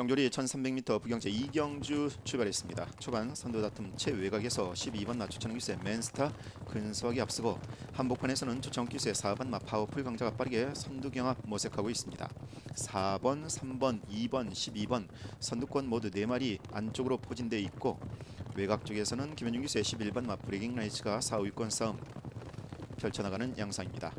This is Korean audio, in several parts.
경조리 1300m 부경제 이경주 출발했습니다. 초반 선두 다툼 최외곽에서 12번 마 주천기수의 맨스타 근소하게 앞서고 한복판에서는 주천기수의 4번 마 파워풀 강자가 빠르게 선두 경합 모색하고 있습니다. 4번, 3번, 2번, 12번 선두권 모두 4마리 안쪽으로 포진돼 있고 외곽 쪽에서는 김현중 기수의 11번 마 브레이킹 라이츠가 4, 5위권 싸움 펼쳐나가는 양상입니다.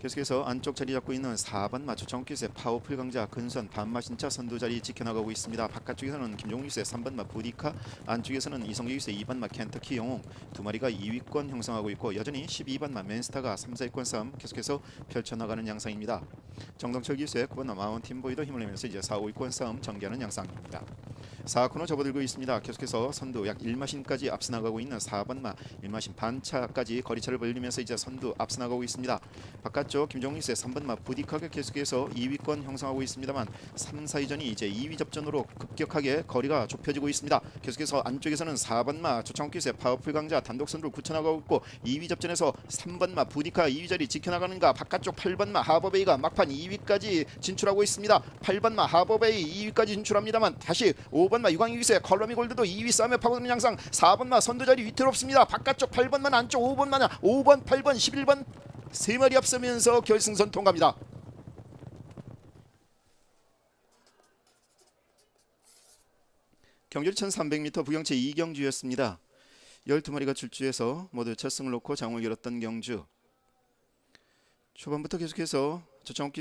계속해서 안쪽 자리 잡고 있는 4번 마추 정기수의 파워풀 강자 근선 반마신차 선두 자리 지켜나가고 있습니다. 바깥쪽에서는 김종규수의 3번 마 부디카 안쪽에서는 이성규수의 2번 마 켄터키 영웅 두 마리가 2위권 형성하고 있고 여전히 12번 마 맨스타가 3, 4위권 싸움 계속해서 펼쳐나가는 양상입니다. 정동철 기수의 9번 마 마운틴 보이도 힘을 내면서 이제 4, 5위권 싸움 전개하는 양상입니다. 4코너 접어들고 있습니다. 계속해서 선두 약 1마신까지 앞서 나가고 있는 4번 마 1마신 반차까지 거리차를 벌리면서 이제 선두 앞서 나가고 있습니다. 바깥쪽 김종익수의 3번 마 부디카가 계속해서 2위권 형성하고 있습니다만 3, 4위전이 이제 2위 접전으로 급격하게 거리가 좁혀지고 있습니다. 계속해서 안쪽에서는 4번 마 조창욱기수의 파워풀 강자 단독 선두를 굳혀나가고 있고 2위 접전에서 3번 마 부디카 2위 자리 지켜나가는가 바깥쪽 8번 마 하버베이가 막판 2위까지 진출하고 있습니다. 8번 마 하버베이 2위까지 진출합니다만 다시 5 번마 유광희 기수의 컬러미 골드도 2위 싸움에 파고드는 양상 4번 마 선두 자리 위태롭습니다. 바깥쪽 8번만 안쪽 5번만 5번 8번 11번 세 마리 앞서면서 결승선 통과합니다. 경주리 1300m 부경채 이경주였습니다. 12마리가 출주해서 모두 첫 승을 놓고 장을 열었던 경주. 초반부터 계속해서 조창욱 기